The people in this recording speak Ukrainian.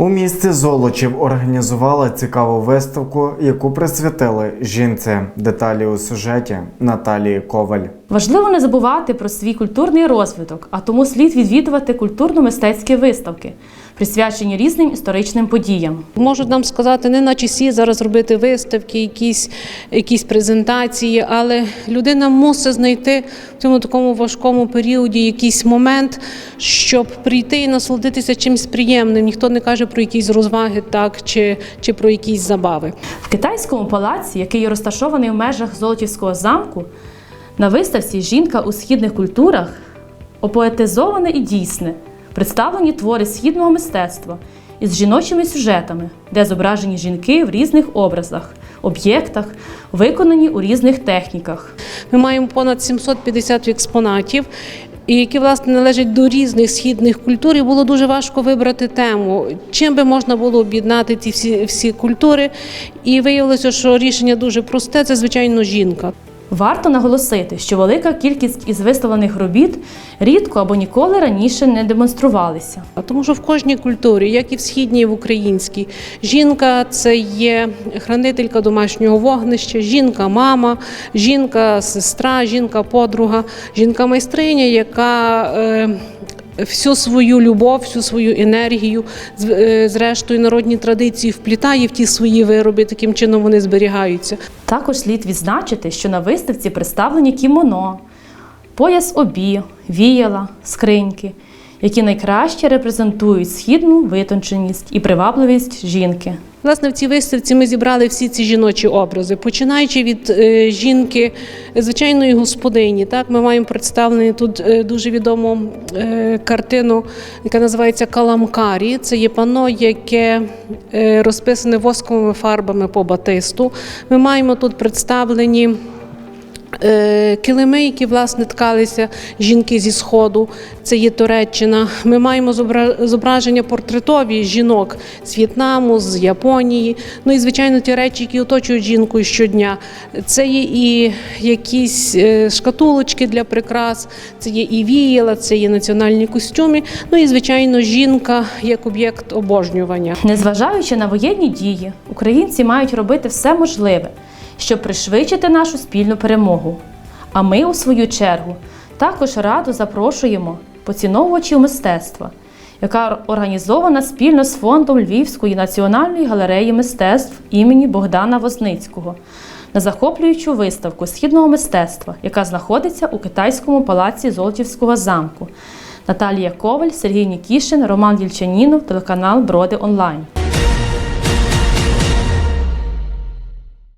У місті Золочів організувала цікаву виставку, яку присвятили жінці. Деталі у сюжеті Наталії Коваль. Важливо не забувати про свій культурний розвиток, а тому слід відвідувати культурно-мистецькі виставки, присвячені різним історичним подіям. Можуть нам сказати, не на часі зараз робити виставки, якісь, якісь презентації, але людина мусить знайти в цьому такому важкому періоді якийсь момент, щоб прийти і насолодитися чимось приємним. Ніхто не каже про якісь розваги, так чи, чи про якісь забави. В китайському палаці, який розташований в межах Золотівського замку, на виставці Жінка у східних культурах опоетизоване і дійсне, представлені твори східного мистецтва із жіночими сюжетами, де зображені жінки в різних образах, об'єктах, виконані у різних техніках. Ми маємо понад 750 експонатів. І які власне належать до різних східних культур, і було дуже важко вибрати тему, чим би можна було об'єднати ці всі, всі культури. І виявилося, що рішення дуже просте це звичайно жінка. Варто наголосити, що велика кількість із виставлених робіт рідко або ніколи раніше не демонструвалися. Тому що в кожній культурі, як і в східній, і в українській, жінка це є хранителька домашнього вогнища, жінка, мама, жінка, сестра, жінка, подруга, жінка майстриня, яка е, всю свою любов, всю свою енергію, е, зрештою, народні традиції вплітає в ті свої вироби, таким чином вони зберігаються. Також слід відзначити, що на виставці представлені кімоно, пояс обі, віяла, скриньки, які найкраще репрезентують східну витонченість і привабливість жінки. Власне, в цій виставці ми зібрали всі ці жіночі образи, починаючи від е, жінки, звичайної господині. Так, ми маємо представлені тут е, дуже відому е, картину, яка називається Каламкарі. Це є панно, яке розписане восковими фарбами по батисту. Ми маємо тут представлені. Е, Килими, які власне ткалися жінки зі сходу, це є Туреччина. Ми маємо зобра- зображення портретові жінок з В'єтнаму, з Японії. Ну і звичайно, ті речі, які оточують жінку щодня. Це є і якісь е, шкатулочки для прикрас, це є і віяла, це є національні костюми. Ну і звичайно, жінка як об'єкт обожнювання. Незважаючи на воєнні дії, українці мають робити все можливе, щоб пришвидшити нашу спільну перемогу. А ми, у свою чергу, також радо запрошуємо поціновувачів мистецтва, яка організована спільно з фондом Львівської національної галереї мистецтв імені Богдана Возницького на захоплюючу виставку східного мистецтва, яка знаходиться у китайському палаці Золотівського замку. Наталія Коваль, Сергій Нікішин, Роман Дільчанінов, телеканал Броди Онлайн.